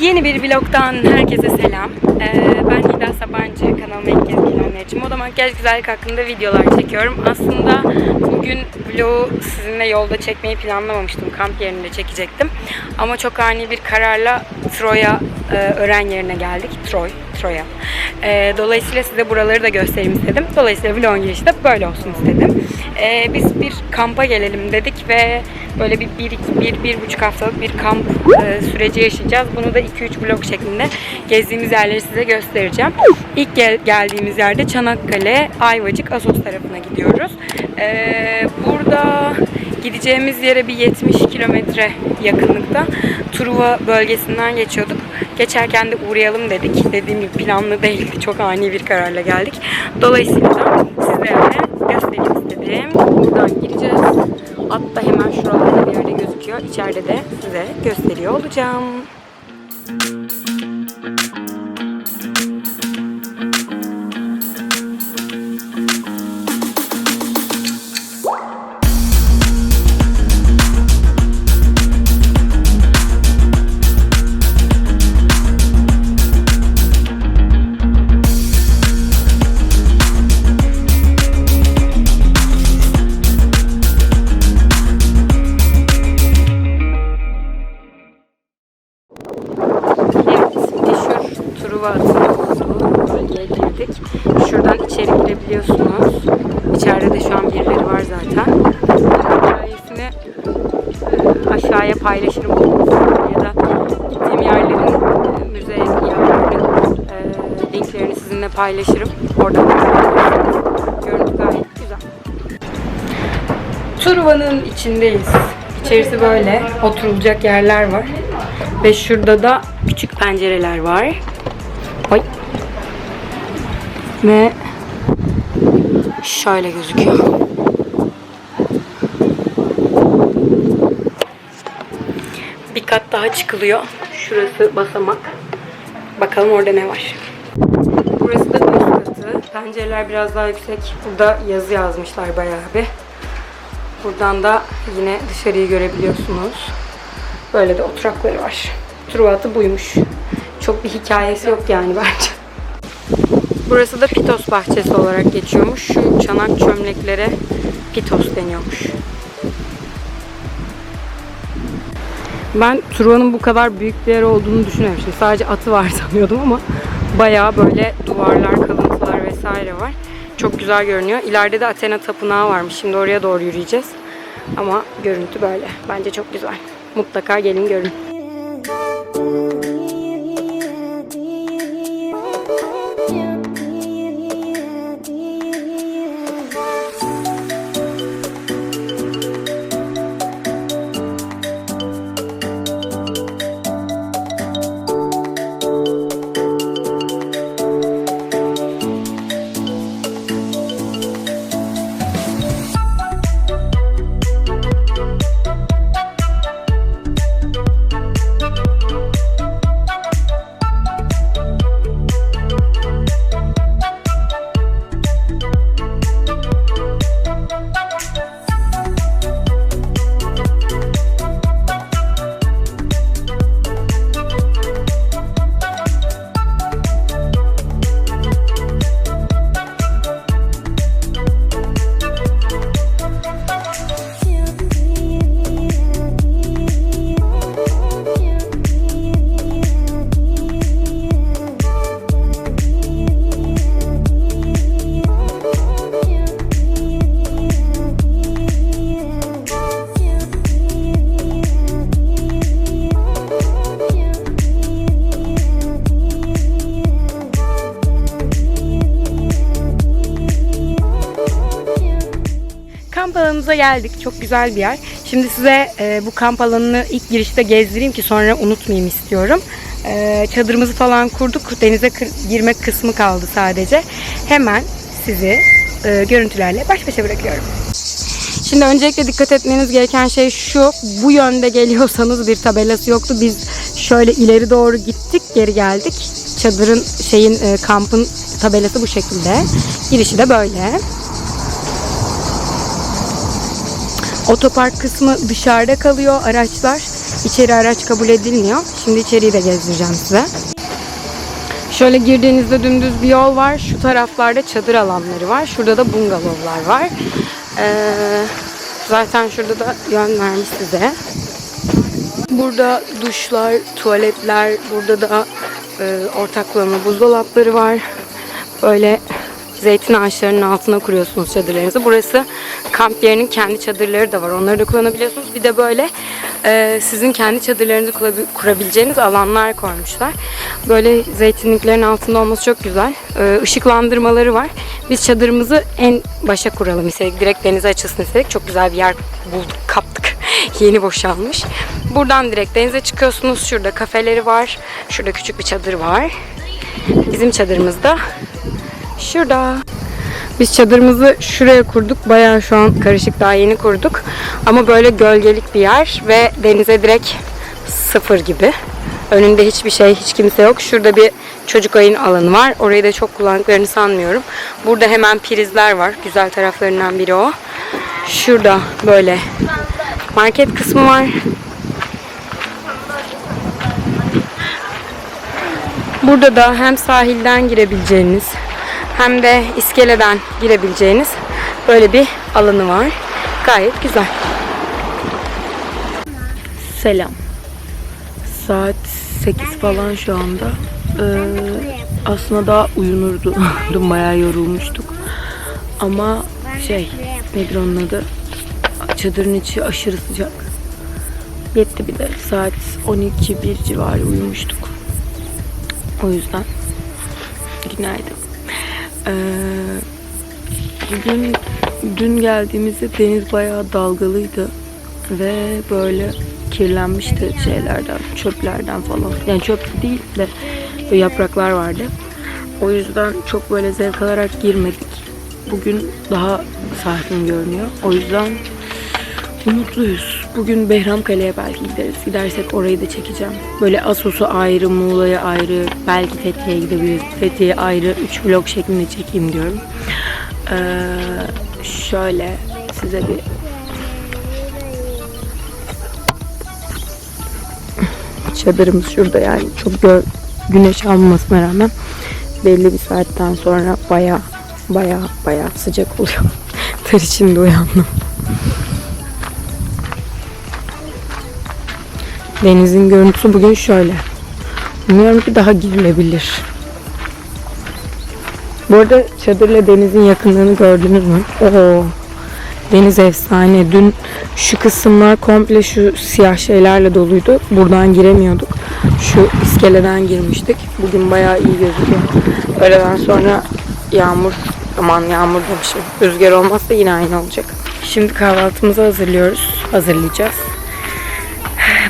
Yeni bir vlogdan herkese selam. Ee, ben Nida Sabancı, kanalıma ilk kez için moda makyaj güzellik hakkında videolar çekiyorum. Aslında bugün vlogu sizinle yolda çekmeyi planlamamıştım. Kamp yerinde çekecektim. Ama çok ani bir kararla Troya e, öğren yerine geldik. Troy, Troya. Ee, dolayısıyla size buraları da göstereyim istedim. Dolayısıyla vlogun girişi de böyle olsun istedim. Ee, biz bir kampa gelelim dedik ve böyle bir, bir, bir, bir buçuk haftalık bir kamp e, süreci yaşayacağız. Bunu da 2-3 vlog şeklinde gezdiğimiz yerleri size göstereceğim. İlk gel- geldiğimiz yerde Çanakkale, Ayvacık, Asos tarafına gidiyoruz. Ee, burada gideceğimiz yere bir 70 kilometre yakınlıkta Truva bölgesinden geçiyorduk. Geçerken de uğrayalım dedik. Dediğim gibi planlı değildi. Çok ani bir kararla geldik. Dolayısıyla sizlere göstereyim istedim. Buradan gireceğiz. At da hemen şuralarda bir gözüküyor. İçeride de size gösteriyor olacağım. Görüntü. Truva'nın içindeyiz. İçerisi böyle. Oturulacak yerler var. Ve şurada da küçük pencereler var. Oy. Ve şöyle gözüküyor. Bir kat daha çıkılıyor. Şurası basamak. Bakalım orada ne var. Burası da üst katı. Pencereler biraz daha yüksek. Burada yazı yazmışlar bayağı bir. Buradan da yine dışarıyı görebiliyorsunuz. Böyle de oturakları var. Truvatı buymuş. Çok bir hikayesi yok yani bence. Burası da Pitos bahçesi olarak geçiyormuş. Şu çanak çömleklere Pitos deniyormuş. Ben Truva'nın bu kadar büyük bir yer olduğunu düşünmemiştim. Sadece atı var sanıyordum ama bayağı böyle duvarlar, kalıntılar vesaire var. Çok güzel görünüyor. İleride de Athena Tapınağı varmış. Şimdi oraya doğru yürüyeceğiz. Ama görüntü böyle. Bence çok güzel. Mutlaka gelin görün. Alanımıza geldik. Çok güzel bir yer. Şimdi size e, bu kamp alanını ilk girişte gezdireyim ki sonra unutmayayım istiyorum. E, çadırımızı falan kurduk. Denize girmek kısmı kaldı sadece. Hemen sizi e, görüntülerle baş başa bırakıyorum. Şimdi öncelikle dikkat etmeniz gereken şey şu. Bu yönde geliyorsanız bir tabelası yoktu. Biz şöyle ileri doğru gittik, geri geldik. Çadırın şeyin e, kampın tabelası bu şekilde. Girişi de böyle. Otopark kısmı dışarıda kalıyor araçlar. içeri araç kabul edilmiyor. Şimdi içeriği de gezdireceğim size. Şöyle girdiğinizde dümdüz bir yol var. Şu taraflarda çadır alanları var. Şurada da bungalovlar var. Ee, zaten şurada da yön vermiş size. Burada duşlar, tuvaletler, burada da e, ortak kullanımlı buzdolapları var. Böyle zeytin ağaçlarının altına kuruyorsunuz çadırlarınızı. Burası kamp yerinin kendi çadırları da var. Onları da kullanabiliyorsunuz. Bir de böyle e, sizin kendi çadırlarınızı kurabi- kurabileceğiniz alanlar koymuşlar. Böyle zeytinliklerin altında olması çok güzel. E, ışıklandırmaları var. Biz çadırımızı en başa kuralım istedik. Direkt denize açılsın istedik. Çok güzel bir yer bulduk, kaptık. Yeni boşalmış. Buradan direkt denize çıkıyorsunuz. Şurada kafeleri var. Şurada küçük bir çadır var. Bizim çadırımız da şurada. Biz çadırımızı şuraya kurduk. Bayağı şu an karışık daha yeni kurduk. Ama böyle gölgelik bir yer ve denize direkt sıfır gibi. Önünde hiçbir şey, hiç kimse yok. Şurada bir çocuk oyun alanı var. Orayı da çok kullandıklarını sanmıyorum. Burada hemen prizler var. Güzel taraflarından biri o. Şurada böyle market kısmı var. Burada da hem sahilden girebileceğiniz hem de iskeleden girebileceğiniz böyle bir alanı var. Gayet güzel. Selam. Saat 8 falan şu anda. Ee, aslında daha uyunurdu. Bayağı yorulmuştuk. Ama şey nedir onun adı? Çadırın içi aşırı sıcak. Yetti bir de. Saat 12-1 civarı uyumuştuk. O yüzden günaydın. Ee, bugün dün geldiğimizde deniz bayağı dalgalıydı ve böyle kirlenmişti şeylerden, çöplerden falan. Yani çöp değil de yapraklar vardı. O yüzden çok böyle zevk alarak girmedik. Bugün daha sakin görünüyor. O yüzden Mutluyuz. Bugün Behramkale'ye belki gideriz. Gidersek orayı da çekeceğim. Böyle Asos'u ayrı, Muğla'ya ayrı, belki Fethiye'ye gidebiliriz. Fethiye ayrı 3 vlog şeklinde çekeyim diyorum. Ee, şöyle size bir çadırımız şurada yani çok gö- güneş almamasına rağmen belli bir saatten sonra baya baya baya sıcak oluyor. Ter içinde uyandım. Denizin görüntüsü bugün şöyle. Umuyorum ki daha girilebilir. Bu arada çadırla denizin yakınlığını gördünüz mü? Oo. Deniz efsane. Dün şu kısımlar komple şu siyah şeylerle doluydu. Buradan giremiyorduk. Şu iskeleden girmiştik. Bugün bayağı iyi gözüküyor. Öğleden sonra yağmur, aman yağmur demişim. Rüzgar olmazsa yine aynı olacak. Şimdi kahvaltımızı hazırlıyoruz. Hazırlayacağız.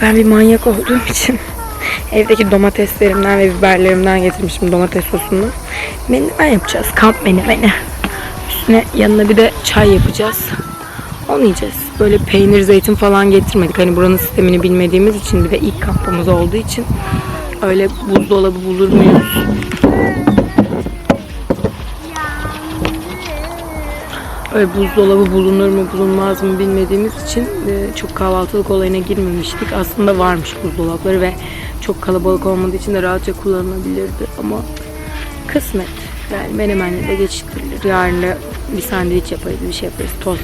Ben bir manyak olduğum için evdeki domateslerimden ve biberlerimden getirmişim domates sosunu. Menemen yapacağız. Kamp menemeni. Üstüne yanına bir de çay yapacağız. Onu yiyeceğiz. Böyle peynir, zeytin falan getirmedik. Hani buranın sistemini bilmediğimiz için bir de ilk kampımız olduğu için öyle buzdolabı bulur muyuz? Öyle buzdolabı bulunur mu bulunmaz mı bilmediğimiz için e, çok kahvaltılık olayına girmemiştik. Aslında varmış buzdolapları ve çok kalabalık olmadığı için de rahatça kullanılabilirdi ama kısmet. Yani menemenle de geçirilir. Yarın da bir sandviç yaparız, bir şey yaparız, tost.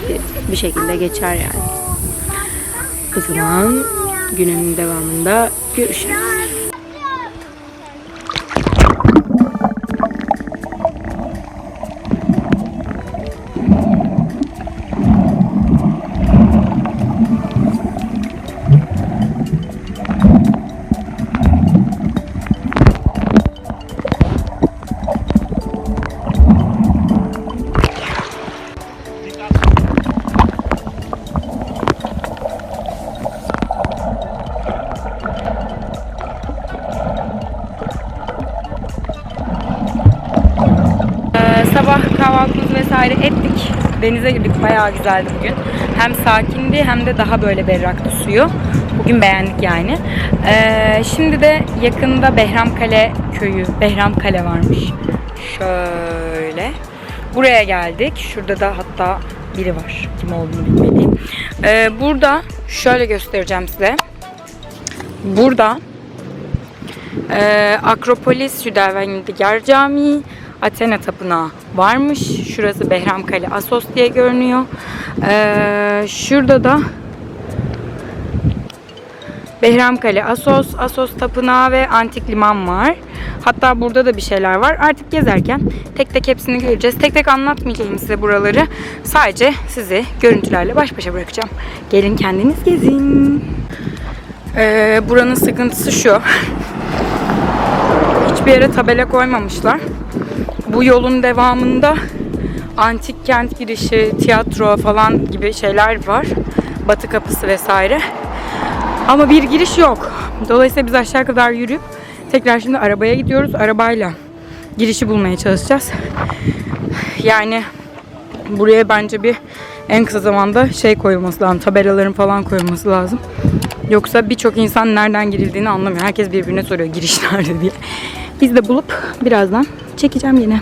Bir şekilde geçer yani. O zaman günün devamında görüşürüz. Vesaire ettik. Denize girdik. Bayağı güzeldi bugün. Hem sakindi hem de daha böyle berraktı suyu. Bugün beğendik yani. Ee, şimdi de yakında Behramkale köyü, Behramkale varmış. Şöyle. Buraya geldik. Şurada da hatta biri var. Kim olduğunu bilmediğim. Ee, burada şöyle göstereceğim size. Burada e, Akropolis Südervendigar Camii, Athena Tapınağı varmış. Şurası Behramkale Asos diye görünüyor. E, şurada da Behramkale Asos, Asos Tapınağı ve Antik Liman var. Hatta burada da bir şeyler var. Artık gezerken tek tek hepsini göreceğiz. Tek tek anlatmayacağım size buraları. Sadece sizi görüntülerle baş başa bırakacağım. Gelin kendiniz gezin. Ee, buranın sıkıntısı şu. Hiçbir yere tabela koymamışlar. Bu yolun devamında antik kent girişi, tiyatro falan gibi şeyler var. Batı kapısı vesaire. Ama bir giriş yok. Dolayısıyla biz aşağı kadar yürüyüp tekrar şimdi arabaya gidiyoruz. Arabayla girişi bulmaya çalışacağız. Yani buraya bence bir en kısa zamanda şey koyulması lazım. Tabelaların falan koyulması lazım. Yoksa birçok insan nereden girildiğini anlamıyor. Herkes birbirine soruyor giriş nerede diye. Biz de bulup birazdan çekeceğim yine.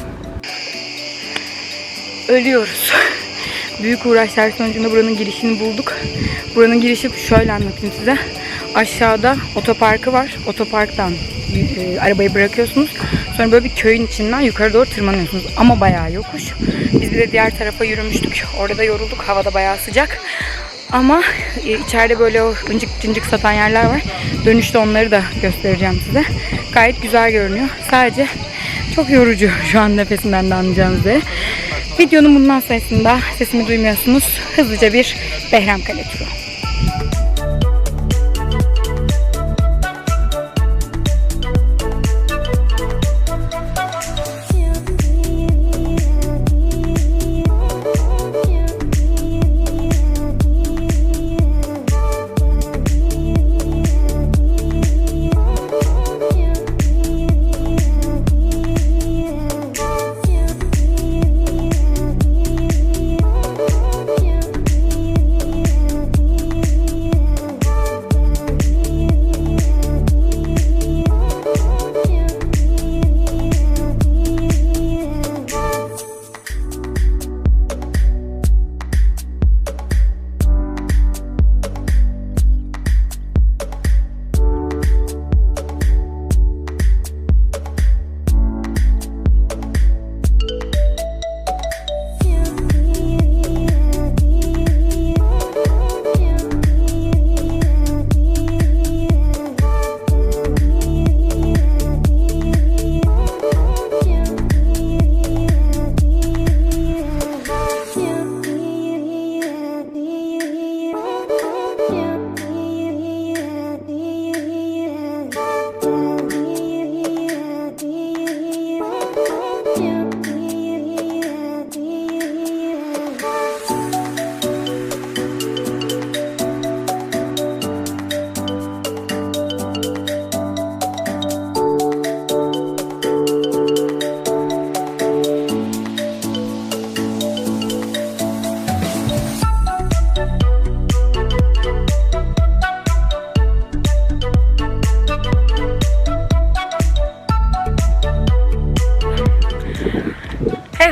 Ölüyoruz. Büyük uğraşlar sonucunda buranın girişini bulduk. Buranın girişi şöyle anlatayım size. Aşağıda otoparkı var. Otoparktan e, arabayı bırakıyorsunuz. Sonra böyle bir köyün içinden yukarı doğru tırmanıyorsunuz. Ama bayağı yokuş. Biz bir de diğer tarafa yürümüştük. Orada yorulduk. Havada bayağı sıcak. Ama e, içeride böyle o ıncık cıncık satan yerler var. Dönüşte onları da göstereceğim size. Gayet güzel görünüyor. Sadece çok yorucu şu an nefesimden de anlayacağınız üzere. Videonun bundan sonrasında sesimi duymuyorsunuz. Hızlıca bir Behramkale turu.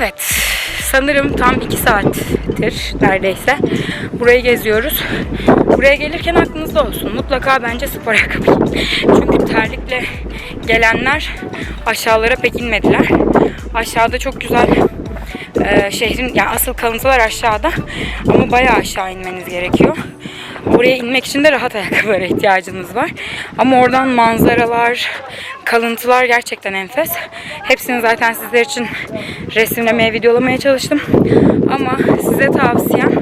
Evet. Sanırım tam iki saattir neredeyse. Burayı geziyoruz. Buraya gelirken aklınızda olsun. Mutlaka bence spor ayakkabı. Çünkü terlikle gelenler aşağılara pek inmediler. Aşağıda çok güzel e, şehrin yani asıl kalıntılar aşağıda ama bayağı aşağı inmeniz gerekiyor. Oraya inmek için de rahat ayakkabılara ihtiyacınız var. Ama oradan manzaralar, kalıntılar gerçekten enfes. Hepsini zaten sizler için resimlemeye, videolamaya çalıştım. Ama size tavsiyem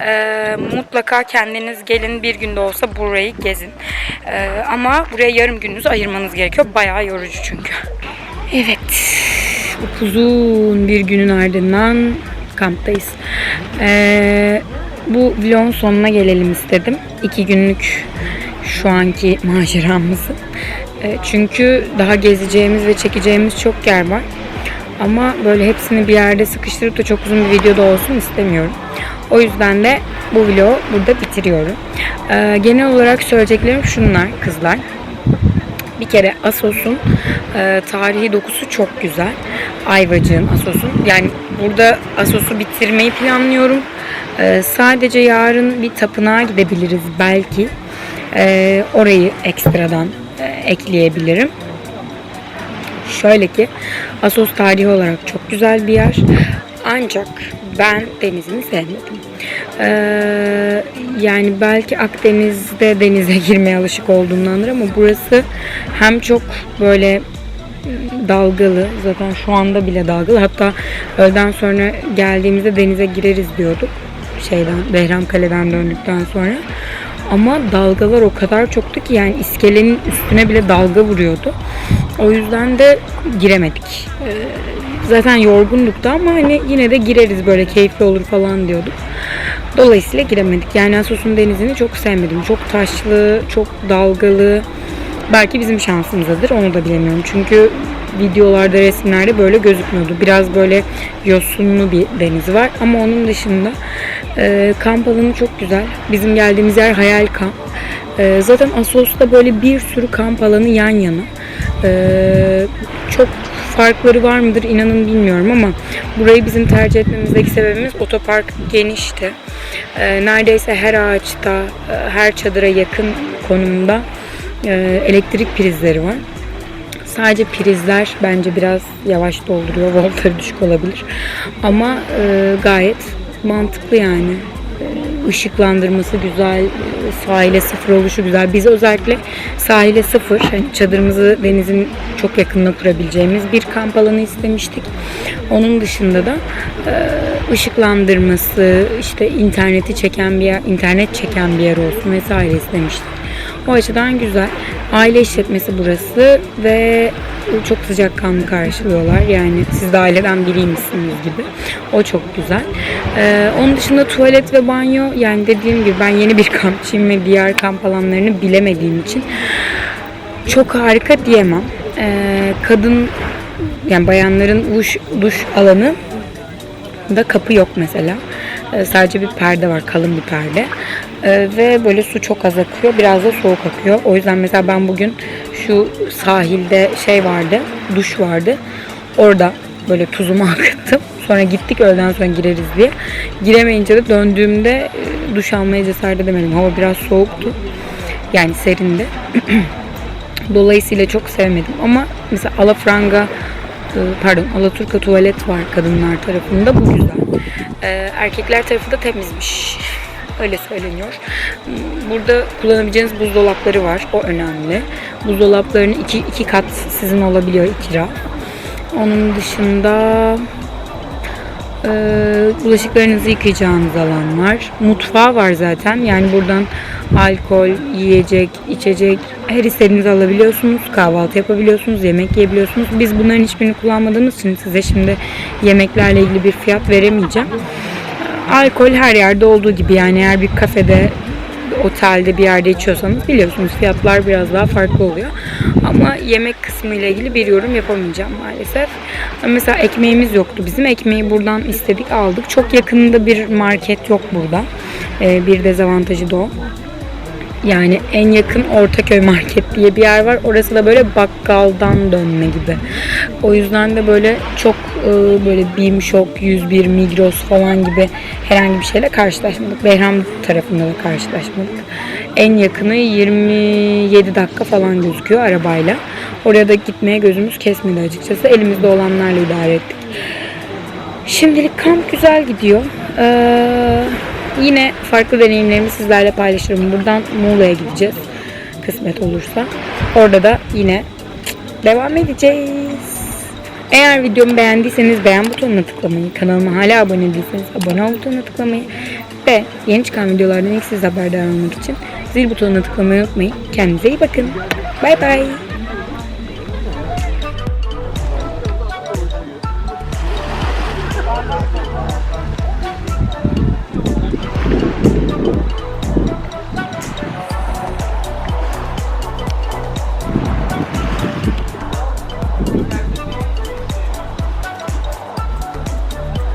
e, mutlaka kendiniz gelin bir günde olsa burayı gezin. E, ama buraya yarım gününüzü ayırmanız gerekiyor. Bayağı yorucu çünkü. Evet. Uzun bir günün ardından kamptayız. Ee, bu vlogun sonuna gelelim istedim. İki günlük şu anki maceramızı. Ee, çünkü daha gezeceğimiz ve çekeceğimiz çok yer var. Ama böyle hepsini bir yerde sıkıştırıp da çok uzun bir videoda olsun istemiyorum. O yüzden de bu vlogu burada bitiriyorum. Ee, genel olarak söyleyeceklerim şunlar kızlar. Bir kere Asos'un e, tarihi dokusu çok güzel. Ayvacık'ın Asos'un. Yani burada Asos'u bitirmeyi planlıyorum. E, sadece yarın bir tapınağa gidebiliriz belki. Ee, orayı ekstradan e, ekleyebilirim. Şöyle ki Asos tarihi olarak çok güzel bir yer. Ancak ben denizini sevmedim. Ee, yani belki Akdeniz'de denize girmeye alışık olduğumdandır ama burası hem çok böyle dalgalı. Zaten şu anda bile dalgalı. Hatta öğleden sonra geldiğimizde denize gireriz diyorduk. Şeyden, Behram Kale'den döndükten sonra. Ama dalgalar o kadar çoktu ki yani iskelenin üstüne bile dalga vuruyordu. O yüzden de giremedik. Ee, zaten yorgunduk da ama hani yine de gireriz böyle keyifli olur falan diyorduk. Dolayısıyla giremedik. Yani Assos'un denizini çok sevmedim. Çok taşlı, çok dalgalı. Belki bizim şansımızadır onu da bilemiyorum. Çünkü videolarda, resimlerde böyle gözükmüyordu. Biraz böyle yosunlu bir deniz var. Ama onun dışında e, kamp alanı çok güzel. Bizim geldiğimiz yer Hayal Kamp. E, zaten Assos'ta böyle bir sürü kamp alanı yan yana. E, çok farkları var mıdır inanın bilmiyorum ama burayı bizim tercih etmemizdeki sebebimiz otopark genişti. E, neredeyse her ağaçta, e, her çadıra yakın konumda e, elektrik prizleri var. Sadece prizler bence biraz yavaş dolduruyor. Voltları düşük olabilir. Ama e, gayet mantıklı yani. Işıklandırması güzel, sahile sıfır oluşu güzel. Biz özellikle sahile sıfır, hani çadırımızı denizin çok yakınına kurabileceğimiz bir kamp alanı istemiştik. Onun dışında da e, ışıklandırması, işte interneti çeken bir yer, internet çeken bir yer olsun vesaire istemiştik. O açıdan güzel. Aile işletmesi burası ve çok sıcakkanlı karşılıyorlar. Yani siz de aileden biriymişsiniz gibi. O çok güzel. Ee, onun dışında tuvalet ve banyo yani dediğim gibi ben yeni bir kampçıyım ve diğer kamp alanlarını bilemediğim için çok harika diyemem. Ee, kadın yani bayanların duş, duş alanı da kapı yok mesela. Ee, sadece bir perde var, kalın bir perde. Ee, ve böyle su çok az akıyor, biraz da soğuk akıyor. O yüzden mesela ben bugün şu sahilde şey vardı, duş vardı. Orada böyle tuzumu akıttım. Sonra gittik öğleden sonra gireriz diye. Giremeyince de döndüğümde e, duş almaya cesaret edemedim. Hava biraz soğuktu. Yani serindi. Dolayısıyla çok sevmedim. Ama mesela alafranga pardon Alaturka tuvalet var kadınlar tarafında. Bu güzel. Ee, erkekler tarafı da temizmiş. Öyle söyleniyor. Burada kullanabileceğiniz buzdolapları var. O önemli. Buzdolaplarının iki, iki kat sizin olabiliyor iki raf. Onun dışında e, bulaşıklarınızı yıkayacağınız alan var. Mutfağı var zaten. Yani buradan alkol, yiyecek, içecek her istediğinizi alabiliyorsunuz. Kahvaltı yapabiliyorsunuz, yemek yiyebiliyorsunuz. Biz bunların hiçbirini kullanmadığımız için size şimdi yemeklerle ilgili bir fiyat veremeyeceğim. Alkol her yerde olduğu gibi yani eğer bir kafede otelde bir yerde içiyorsanız biliyorsunuz fiyatlar biraz daha farklı oluyor. Ama yemek kısmı ile ilgili bir yorum yapamayacağım maalesef. Mesela ekmeğimiz yoktu bizim. Ekmeği buradan istedik aldık. Çok yakında bir market yok burada. Ee, bir dezavantajı da o. Yani en yakın Ortaköy Market diye bir yer var. Orası da böyle bakkaldan dönme gibi. O yüzden de böyle çok e, böyle BİM Shop, 101, Migros falan gibi herhangi bir şeyle karşılaşmadık. Behram tarafında da karşılaşmadık. En yakını 27 dakika falan gözüküyor arabayla. Oraya da gitmeye gözümüz kesmedi açıkçası. Elimizde olanlarla idare ettik. Şimdilik kamp güzel gidiyor. Ee, yine farklı deneyimlerimi sizlerle paylaşırım. Buradan Muğla'ya gideceğiz. Kısmet olursa. Orada da yine devam edeceğiz. Eğer videomu beğendiyseniz beğen butonuna tıklamayı, kanalıma hala abone değilseniz abone ol butonuna tıklamayı ve yeni çıkan videolardan ilk siz haberdar olmak için zil butonuna tıklamayı unutmayın. Kendinize iyi bakın. Bay bay.